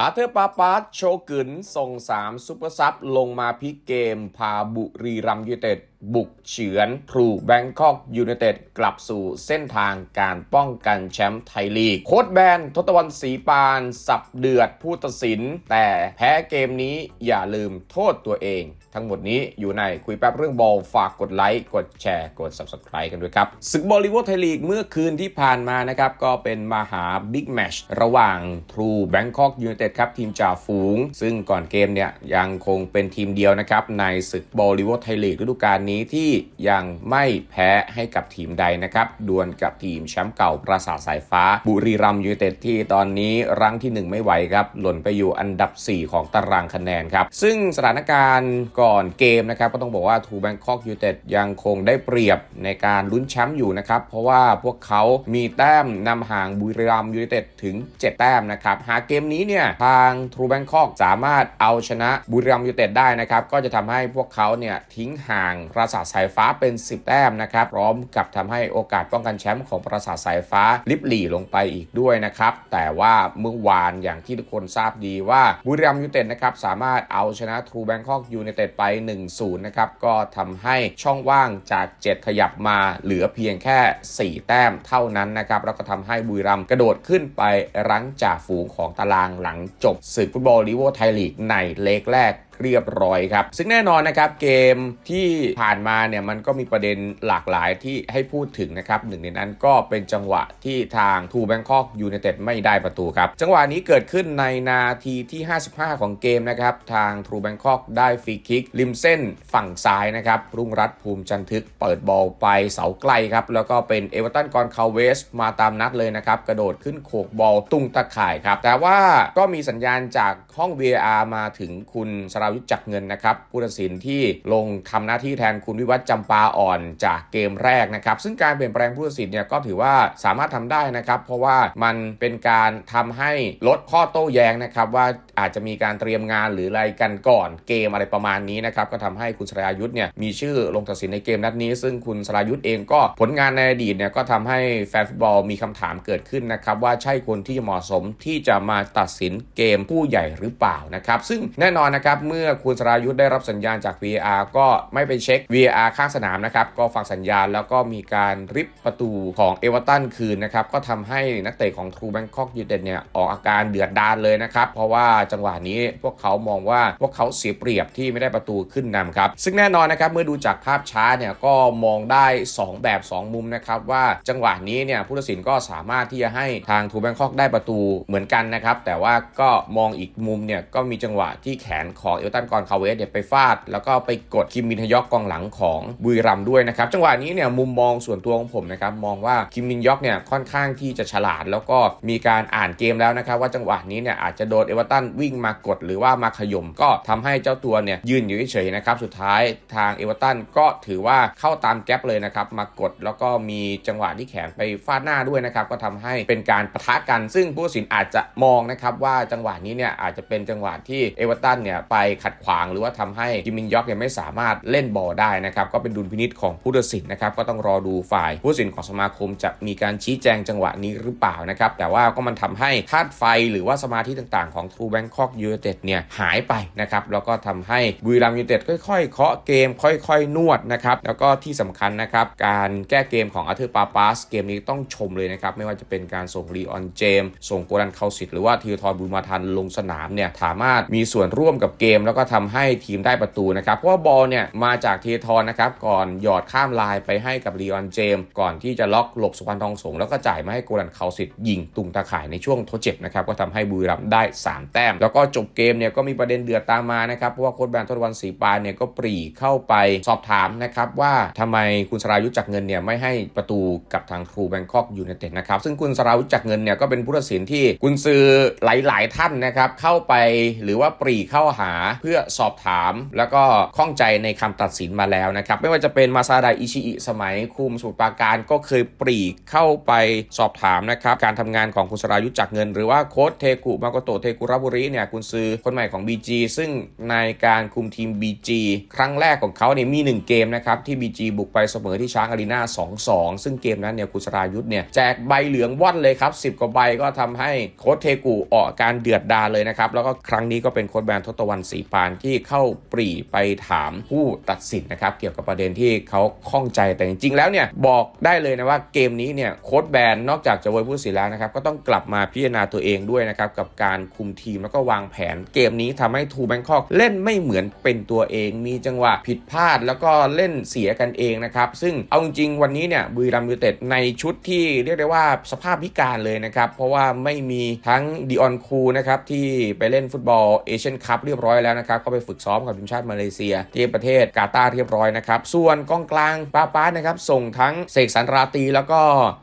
อาเธอร์ปาปาสโชกึนส่ง3ซุปเปอร์ซับลงมาพลิกเกม พาบุรีรัมยูเต็ดบุกเฉือนทรูแบงคอกยูไนเต็ดกลับสู่เส้นทางการป้องกันแชมป์ไทยลีก โค้ดแบนทศตวรรณศรีปาน สับเดือดผู้ตัดสิน แต่แพ้เกมนี้อย่าลืมโทษตัวเอง ทั้งหมดนี้อยู่ในคุยแป๊บเรื่องบอลฝากกดไลค์ กดแชร์ กด Subscribe กันด้วยครับศึกบอลลีวอไทยลีกเมื่อคืนที่ผ่านมานะครับ ก็เป็นมหาบิ๊กแมชระหว่าง True Bangkok United ครับทีมจ่าฝูง ซึ่งก่อนเกมเนี่ยยังคงเป็นทีมเดียวนะครับในศึกบอลลีวอไทยลีกฤดูกาลนี้ที่ยังไม่แพ้ให้กับทีมใดนะครับดวลกับทีมแชมป์เก่าปราสาทสายฟ้า บุรีรัมย์ยูไนเต็ดที่ตอนนี้รั้งที่ 1 ไม่ไหวครับหล่นไปอยู่อันดับ 4 ของตารางคะแนนครับ ซึ่งสถานการณ์ก่อนเกมนะครับก็ต้องบอกว่าทูแบงคอกยูไนเต็ดยังคงได้เปรียบในการลุ้นแชมป์อยู่นะครับเพราะว่าพวกเขามีแต้มนำห่างบุรีรัมย์ยูไนเต็ดถึง 7 แต้มนะครับหากเกมนี้เนี่ยทางทูแบงคอกสามารถเอาชนะบุรีรัมย์ยูไนเต็ดได้นะครับก็จะทำให้พวกเขาเนี่ยทิ้งห่างปราสาทสายฟ้าเป็น 10 แต้มนะครับพร้อมกับทำให้โอกาสป้องกันแชมป์ของปราสาทสายฟ้าลิบหลี่ลงไปอีกด้วยนะครับ แต่ว่าเมื่อวานอย่างที่ทุกคนทราบดีว่าบุรีรัมยูเต็ดนะครับสามารถเอาชนะทรูแบงคอกยูไนเต็ดไป 1-0 นะครับ ก็ทำให้ช่องว่างจาก 7 ขยับมาเหลือเพียงแค่ 4 แต้มเท่านั้นนะครับ แล้วก็ทำให้บุรีรัมกระโดดขึ้นไปรั้งจ่าฝูงของตารางหลังจบศึกฟุตบอลลีโวไทยลีกในเลกแรก เรียบร้อยครับ ซึ่งแน่นอนนะครับเกมที่ผ่านมาเนี่ยมันก็มีประเด็นหลากหลายที่ให้พูดถึงนะครับหนึ่งในนั้นก็เป็นจังหวะที่ทางทูแบงคอกยูไนเต็ดไม่ได้ประตูครับ จังหวะนี้เกิดขึ้นในนาทีที่ 55 ของเกมนะครับ ทางทูแบงคอกได้ฟรีคิก ริมเส้นฝั่งซ้ายนะครับ รุ่งรัตภูมิจันทึกเปิดบอลไปเสาไกลครับ แล้วก็เป็นเอเวอร์ตันกอนคาเวสมาตามนัดเลยนะครับ กระโดดขึ้นโขกบอลตุ้งตะข่ายครับ แต่ว่าก็มีสัญญาณจากห้อง VAR มาถึงคุณสราวุจักเงินนะครับผู้ตัดสินที่ลงทำหน้าที่แทนคุณวิวัฒน์จำปาอ่อนจากเกมแรกนะครับซึ่งการเปลี่ยนแปลงผู้ตัดสินเนี่ยก็ถือว่าสามารถทำได้นะครับ เพราะว่ามันเป็นการทำให้ลดข้อโต้แย้งนะครับว่า อาจจะมีการเตรียมงานหรืออะไรกันก่อนเกมอะไรประมาณนี้นะครับก็ทำให้คุณสรายุทธ์เนี่ยมีชื่อลงตัดสินในเกมนัดนี้ ซึ่งคุณสรายุทธ์เองก็ผลงานในอดีตเนี่ยก็ทำให้แฟนฟุตบอลมีคำถามเกิดขึ้นนะครับว่าใช่คนที่เหมาะสมที่จะมาตัดสินเกมผู้ใหญ่หรือเปล่านะครับซึ่งแน่นอนนะครับเมื่อคุณสรายุทธ์ได้รับสัญญาณจาก VR ก็ไม่ไปเช็ค VR ข้างสนามนะครับก็ฟังสัญญาณแล้วก็มีการริบประตูของเอเวอร์ตันคืนนะครับก็ทำให้นักเตะของทรูแบงคอกยูเต็ดเนี่ยออกอาการเดือดดาลเลยนะครับเพราะว่าจังหวะนี้ พวกเขามองว่าพวกเขาเสียเปรียบที่ไม่ได้ประตูขึ้นนำครับ ซึ่งแน่นอนนะครับเมื่อดูจากภาพช้าเนี่ยก็มองได้ 2 แบบ 2 มุมนะครับว่าจังหวะนี้เนี่ยผู้ตัดสินก็สามารถที่จะให้ทางทูแบงคอกได้ประตูเหมือนกันนะครับแต่ว่าก็มองอีกมุมเนี่ยก็มีจังหวะที่แขนของเอลตันกอนคาเวสเนี่ยไปฟาด แล้วก็ไปกดคิมมินฮยอกกองหลังของบุรีรัมด้วยนะครับจังหวะนี้เนี่ยมุมมองส่วนตัวของผมนะครับมองว่าคิมมินยอกเนี่ยค่อนข้างที่จะฉลาด แล้วก็มีการอ่านเกมแล้วนะครับว่าจังหวะนี้เนี่ยอาจจะโดนเอเวอร์ตันวิ่งมากดหรือว่ามาขย่มก็ทำให้เจ้าตัวเนี่ยยืนอยู่เฉยๆนะครับสุดท้ายทางเอเวอร์ตันก็ถือว่าเข้าตามแก๊ปเลยนะครับมากดแล้วก็มีจังหวะที่แขนไปฟาดหน้าด้วยนะครับก็ทำให้เป็นการปะทะกัน ซึ่งผู้สินอาจจะมองนะครับว่าจังหวะนี้เนี่ยอาจจะเป็นจังหวะที่เอเวอร์ตันเนี่ยไปขัดขวางหรือว่าทำให้กิมมินยอกเนี่ยไม่สามารถเล่นบอลได้นะครับก็เป็นดุลพินิษของผู้ตัดสินนะครับก็ต้องรอดูฝ่ายผู้สินของสมาคมจะมีการชี้แจงจังหวะนี้หรือเปล่านะครับแต่ว่าก็มันทำให้ธาตุไฟหรือว่าสมาธิต่างๆของ True Bangkok United เนี่ยหายไปนะครับแล้วก็ทำให้บุรีรัมยูไนเต็ดค่อยๆเคาะเกมค่อยๆ นวดนะครับแล้วก็ที่สำคัญนะครับการแก้เกมของอาร์เธอร์ปาปาสเกมนี้ต้องชมเลยนะครับไม่ว่าจะเป็นการส่งลีออนเจมส่งโกลันเคาสิตหรือว่าทีทอรบุญมาทันลงสนามเนี่ยสามารถมีส่วนร่วมกับเกม แล้วก็ทำให้ทีมได้ประตูนะครับเพราะว่าบอลเนี่ยมาจากทีทรนะครับก่อนหยอดข้ามลายไปให้กับลีออนเจมก่อนที่จะล็อกหลบสุพรรณทองสงแล้วก็จ่ายมาให้โกลันเคาสิตยิงตุงตาข่ายในช่วงทดเจ็บนะครับก็ทำให้บุรีรัมได้ 3 แต้มแล้วก็จบเกมเนี่ยก็มีประเด็นเดือดตามมานะครับ เพราะว่าโค้ชแบนทศวรรณศรีปานเนี่ยก็ปรีเข้าไปสอบถามนะครับว่าทำไมคุณสรายุจักเงินเนี่ยไม่ให้ประตูกับทางครูแบงคอกยูไนเต็ดนะครับซึ่งคุณสรายุจักเงินเนี่ยก็เป็นผู้ตัดสินที่กุนซือหลาย ๆ ท่านนะครับเข้าไปหรือว่าปรีเข้าหาเพื่อสอบถาม แล้วก็ข้องใจในคำตัดสินมาแล้วนะครับไม่ว่าจะเป็นมาซาดาอิชิอิสมัยคุมสุปาการก็เคยปรีเข้าไปสอบถามนะครับการทำงานของคุณสรายุจักเงิน หรือว่าโค้ชเทกุมาโกโตเทกุระบุรเนี่ยกุนซือคนใหม่ของ BG ซึ่งในการคุมทีม BG ครั้งแรกของเขาเนี่ยมี 1 เกมนะครับที่ BG บุกไปเสมอที่ช้างอารีนา2-2 ซึ่งเกมนั้นเนี่ยกุศรายุทธเนี่ยแจกใบเหลืองว่อนเลยครับ10กว่าใบก็ทำให้โค้ชเทกูออกการเดือดดาลเลยนะครับแล้วก็ครั้งนี้ก็เป็นโค้ชแบนทศตวรรณศรีปานที่เข้าปรีไปถามผู้ตัดสินนะครับเกี่ยวกับประเด็นที่เขาข้องใจแต่จริงๆแล้วเนี่ยบอกได้เลยนะว่าเกมนี้เนี่ยโค้ชแบนนอกจากจะเวยผู้ตัดสินแล้วนะครับก็ต้องกลับมาพิจารณาตัวเองด้วยนะครับกับการคุมทีมแล้วก็วางแผนเกมนี้ทำให้ทูแบงคอกเล่นไม่เหมือนเป็นตัวเอง มีจังหวะผิดพลาดแล้วก็เล่นเสียกันเองนะครับซึ่งเอาจริงวันนี้เนี่ยบุรีรัมย์ยูเต็ดในชุดที่เรียกได้ว่าสภาพพิการเลยนะครับเพราะว่าไม่มีทั้งดิออนคูนะครับที่ไปเล่นฟุตบอลเอเชียนคัพเรียบร้อยแล้วนะครับก็ไปฝึกซ้อมกับทีมชาติมาเลเซีย ที่ประเทศกาตาร์เรียบร้อยนะครับส่วนกองกลางป้าป้านะครับส่งทั้งเสกสรรราตีแล้วก็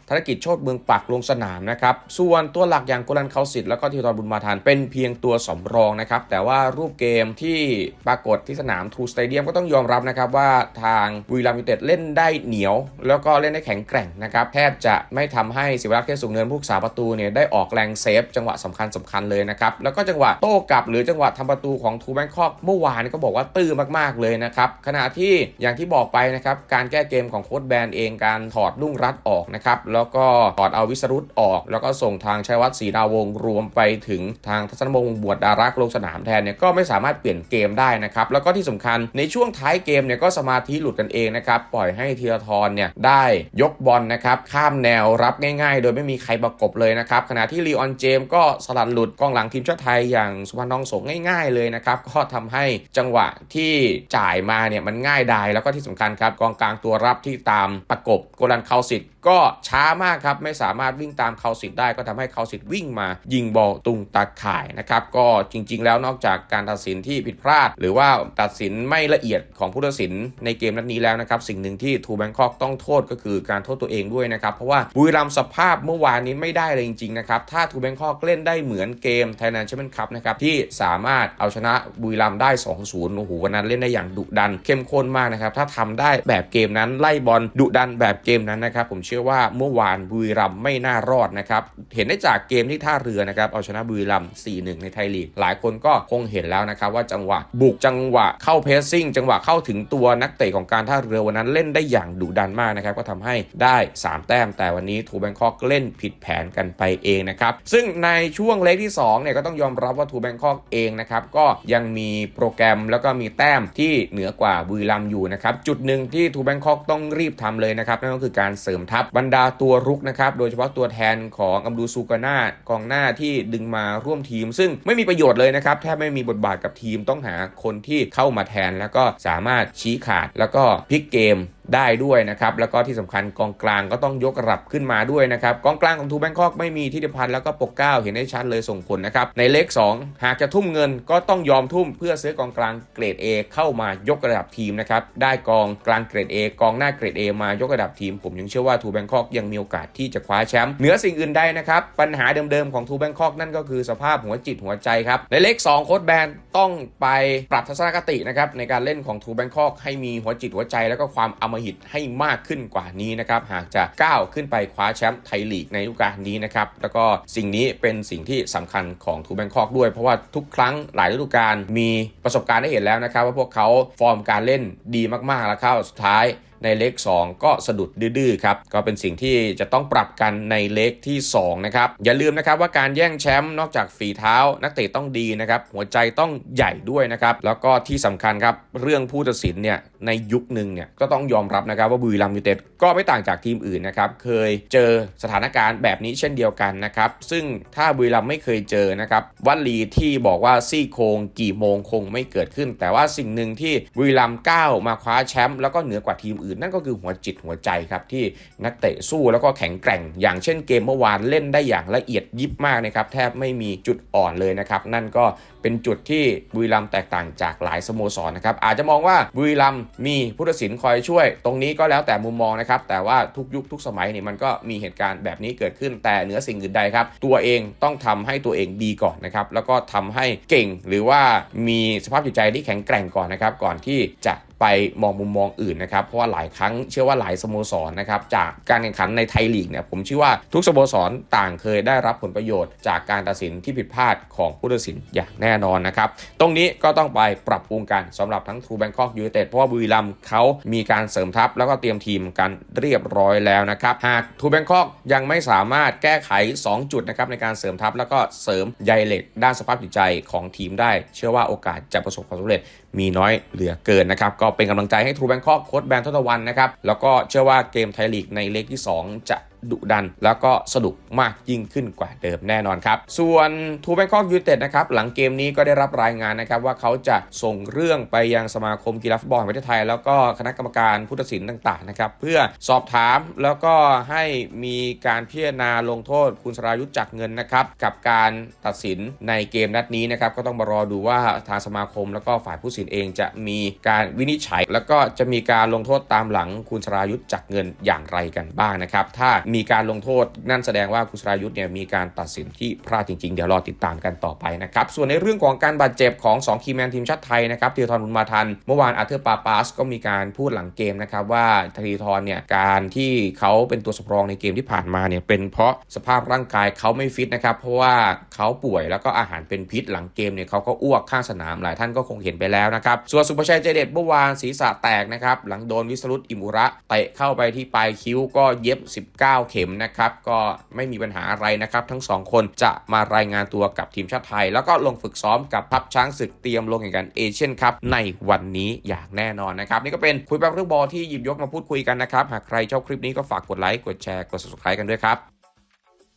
ธนกิจโชตเมืองปักลงสนามนะครับส่วนตัวหลักอย่างโกลันเขาสิทธิ์แล้วก็ธีรทรบุญมาทันเป็นเพียงตัวสำรองนะครับ แต่ว่ารูปเกมที่ปรากฏที่สนามทูสเตเดียมก็ต้องยอมรับนะครับว่าทางบุรีรัมย์ยูเต็ดเล่นได้เหนียว แล้วก็เล่นได้แข็งแกร่งนะครับแทบจะไม่ทำให้ศิวรักษ์เทพสุงเนินผู้รักษาประตูเนี่ยได้ออกแรงเซฟ จังหวะสำคัญสำคัญเลยนะครับ แล้วก็จังหวะโต้กลับหรือจังหวะทำประตูของทูแบงคอกเมื่อวานก็บอกว่าตื้อมากๆเลยนะครับขณะที่อย่างที่บอกไปนะครับการแก้เกมของโค้ชแบนเองการถอดลุ่งรัดออกนะครับแล้วก็ถอดเอาวิสรุตออก แล้วก็ส่งทางชัยวัฒน์ศรีดาวงรวมไปถึงทางทัศนมงศ์บวชดารักลงสนามแทนเนี่ยก็ไม่สามารถเปลี่ยนเกมได้นะครับแล้วก็ที่สำคัญในช่วงท้ายเกมเนี่ยก็สมาธิหลุดกันเองนะครับปล่อยให้ธีรทรเนี่ยได้ยกบอลนะครับข้ามแนวรับง่าย ๆ โดยไม่มีใครประกบเลยนะครับขณะที่ลีออนเจมส์ก็สลัดหลุดกองหลังทีมชาติไทยอย่างสุพรรณทองสงง่ายๆเลยนะครับก็ทำให้จังหวะที่จ่ายมาเนี่ยมันง่ายดายแล้วก็ที่สำคัญครับกองกลางตัวรับที่ตามประกบโกลันเคาสิต ก็ช้ามากครับ ไม่สามารถวิ่งตามเคาสิตได้ก็ทำให้เคาสิตวิ่งมา ยิงบอลตุงตาข่ายนะครับ ก็จริง ๆ แล้วนอกจากการตัดสินที่ผิดพลาด หรือว่าตัดสินไม่ละเอียดของผู้ตัดสินในเกมนัดนี้แล้วนะครับ สิ่งหนึ่งที่ทูแบงคอกต้องโทษก็คือการโทษตัวเองด้วยนะครับ เพราะว่าบุรีรัมสภาพเมื่อวานนี้ไม่ได้เลยจริง ๆ นะครับ ถ้าทูแบงคอกเล่นได้เหมือนเกมไทยแลนด์แชมเปี้ยนคัพนะครับที่สามารถเอาชนะบุรีรัมได้ 2-0 โอ้โหวันนั้นเล่นได้อย่างดุดันเข้มข้นมากนะครับถ้าทำได้แบบเกมนั้นไล่บอลดุดันแบบเกมนั้นนะครับผมเชื่อว่าเมื่อวานบุรีรัมไม่น่ารอดนะครับ เห็นได้จากเกมที่ท่าเรือนะครับเอาชนะบุรีรัม4-1 ในไทยลีก หลายคนก็คงเห็นแล้วนะครับว่าจังหวะบุกจังหวะเข้าเพสซิ่งจังหวะเข้าถึงตัวนักเตะของการท่าเรือวันนั้นเล่นได้อย่างดุดันมากนะครับก็ทำให้ได้ 3 แต้ม แต่วันนี้ทูแบงคอกเล่นผิดแผนกันไปเองนะครับซึ่งในช่วงเลกที่2เนี่ยก็ต้องยอมรับว่าทูแบงคอกเองนะครับก็ยังมีโปรแกรมแล้วก็มีแต้มที่เหนือกว่าบุรีรัมอยู่นะครับจุดหนึ่งที่ทูแบงคอกต้องรีบทำเลยนะครับนั่นก็คือการเสริมทัพบรรดาตัวรุกนะครับ โดยเฉพาะตัวแทนของอัมดูซูกาน่ากองหน้าที่ดึงมาร่วมทีม ซึ่งไม่มีประโยชน์เลยนะครับ แทบไม่มีบทบาทกับทีมต้องหาคนที่เข้ามาแทนแล้วก็สามารถชี้ขาดแล้วก็พลิกเกมได้ด้วยนะครับแล้วก็ที่สำคัญกองกลางก็ต้องยกระดับขึ้นมาด้วยนะครับกองกลางของทูแบงคอกไม่มีทิติพันธ์แล้วก็ปกเก้าเห็นได้ชัดเลยส่งผลนะครับในเลข 2 หากจะทุ่มเงินก็ต้องยอมทุ่มเพื่อซื้อกองกลางเกรด A เข้ามายกระดับทีมนะครับได้กองกลางเกรด A กองหน้าเกรด A มายกระดับทีม ผมยังเชื่อว่าทูแบงคอกยังมีโอกาสที่จะคว้าแชมป์เหนือสิ่งอื่นใดนะครับปัญหาเดิมๆของทูแบงคอกนั่นก็คือสภาพหัวจิตหัวใจครับในเลข 2 โค้ดแบนต้องไปปรับทัศนคตินะครับในการเล่นของทูแบงคอกให้มีหัวจิตหัวใจแล้วก็ความอมหิตให้มากขึ้นกว่านี้นะครับหากจะก้าวขึ้นไปคว้าแชมป์ไทยลีกในฤดูกาลนี้นะครับแล้วก็สิ่งนี้เป็นสิ่งที่สำคัญของทูแบงคอกด้วย เพราะว่าทุกครั้งหลายฤดูกาลมีประสบการณ์ได้เห็นแล้วนะครับ ว่าพวกเขาฟอร์มการเล่นดีมากๆแล้วครับสุดท้าย ในเลข 2 ก็สะดุดดื้อครับก็เป็นสิ่งที่จะต้องปรับกันในเลขที่2นะครับอย่าลืมนะครับว่าการแย่งแชมป์นอกจากฝีเท้า นักเตะต้องดีนะครับหัวใจต้องใหญ่ด้วยนะครับแล้วก็ที่สำคัญครับเรื่องผู้ตัดสินเนี่ยในยุคหนึ่งเนี่ยก็ต้องยอมรับนะครับว่าบุรีรัมย์ยูเต็ดก็ไม่ต่างจากทีมอื่นนะครับเคยเจอสถานการณ์แบบนี้เช่นเดียวกันนะครับซึ่งถ้าบุรีรัมย์ไม่เคยเจอนะครับวัลีที่บอกว่าซี่โครงกี่โมงคงไม่เกิดขึ้น แต่ว่าสิ่งหนึ่งที่บุรีรัมย์ก้าวมาคว้าแชมป์แล้วก็เหนือกว่าทีมอื่นนั่นก็คือหัวจิตหัวใจครับที่นักเตะสู้แล้วก็แข็งแกร่ง อย่างเช่นเกมเมื่อวานเล่นได้อย่างละเอียดยิบมากนะครับแทบไม่มีจุดอ่อนเลยนะครับนั่นก็เป็นจุดที่บุรีรัมแตกต่างจากหลายสโมสรนะครับอาจจะมองว่าบุรีรัมมีผู้ตัดสินคอยช่วย ตรงนี้ก็แล้วแต่มุมมองนะครับแต่ว่าทุกยุคทุกสมัยนี่มันก็มีเหตุการณ์แบบนี้เกิดขึ้นแต่เหนือสิ่งอื่นใดครับตัวเองต้องทำให้ตัวเองดีก่อนนะครับแล้วก็ทำให้เก่งหรือว่ามีสภาพจิตใจที่แข็งแกร่งก่อนนะครับก่อนที่จะไปมองมุมมองอื่นนะครับเพราะว่าหลายครั้งเชื่อว่าหลายสโมสรนะครับจากการแข่งขันในไทยลีกเนี่ยผมเชื่อว่าทุกสโมสรต่างเคยได้รับผลประโยชน์ จากการตัดสินที่ผิดพลาดของผู้ตัดสินอย่างแน่นอนนะครับตรงนี้ก็ต้องไปปรับปรุงกันสำหรับทั้งทูแบงคอกยู i นเต็ดเพราะว่าบุรีรัมย์เขามีการเสริมทัพแล้วก็เตรียมทีมกันเรียบร้อยแล้วนะครับหากทูแบงคอกยังไม่สามารถแก้ไข 2 จุดนะครับในการเสริมทัพแล้วก็เสริมใยเหล็กด้านสภาพจิตใจของทีมได้ เชื่อว่าโอกาสจะประสบความสำเร็จ มีน้อยเหลือเกินนะครับ ก็เป็นกำลังใจให้ทูแบงคอกโค้ดแบนทศตวันนะครับ แล้วก็เชื่อว่าเกมไทยลีกในเลกที่ 2 จะ ดุดัน แล้วก็สนุกมากยิ่งขึ้นกว่าเดิมแน่นอนครับ ส่วนทูแบงคอกยูเต็ดนะครับหลังเกมนี้ก็ได้รับรายงานนะครับว่าเขาจะส่งเรื่องไปยังสมาคมกีฬาฟุตบอลแห่งประเทศไทย แล้วก็คณะกรรมการผู้ตัดสินต่างๆนะครับเพื่อสอบถามแล้วก็ให้มีการพิจารณาลงโทษคุณสรายุทธจักเงินนะครับกับการตัดสินในเกมนัดนี้นะครับก็ต้องมารอดูว่าทางสมาคมแล้วก็ฝ่ายผู้ตัดสินเองจะมีการวินิจฉัย แล้วก็จะมีการลงโทษตามหลังคุณสรายุทธจักเงินอย่างไรกันบ้างนะครับถ้ามีการลงโทษนั่นแสดงว่าคุณสรายุทธ์เนี่ยมีการตัดสินที่พลาดจริงๆ เดี๋ยวรอติดตามกันต่อไปนะครับ ส่วนในเรื่องของการบาดเจ็บของ 2 คีแมนทีมชาติไทยนะครับธีรทรบุญมาทัน เมื่อวานอาร์เธอร์ปาปาสก็มีการพูดหลังเกมนะครับว่าธีรทรเนี่ยการที่เขาเป็นตัวสำรองในเกมที่ผ่านมาเนี่ยเป็นเพราะสภาพร่างกายเขาไม่ฟิตนะครับเพราะว่าเขาป่วยแล้วก็อาหารเป็นพิษหลังเกมเนี่ยเขาก็อ้วกข้างสนามหลายท่านก็คงเห็นไปแล้วนะครับส่วนสุภชัยใจเด็ดเมื่อวานศีรษะแตกนะครับหลังโดนวิสรุตอิมุระเตะเข้าไปที่ปลายคิ้วก็เย็บ 19เข็มนะครับ ก็ไม่มีปัญหาอะไรนะครับ ทั้งสองคนจะมารายงานตัวกับทีมชาติไทย แล้วก็ลงฝึกซ้อมกับทัพช้างศึกเตรียมลงแข่งขันเอเชียนคัพในวันนี้อย่างแน่นอนนะครับ นี่ก็เป็นคุยแบบเรื่องบอลที่หยิบยกมาพูดคุยกันนะครับ หากใครชอบคลิปนี้ก็ฝากกดไลค์กดแชร์กด subscribe กันด้วยครับ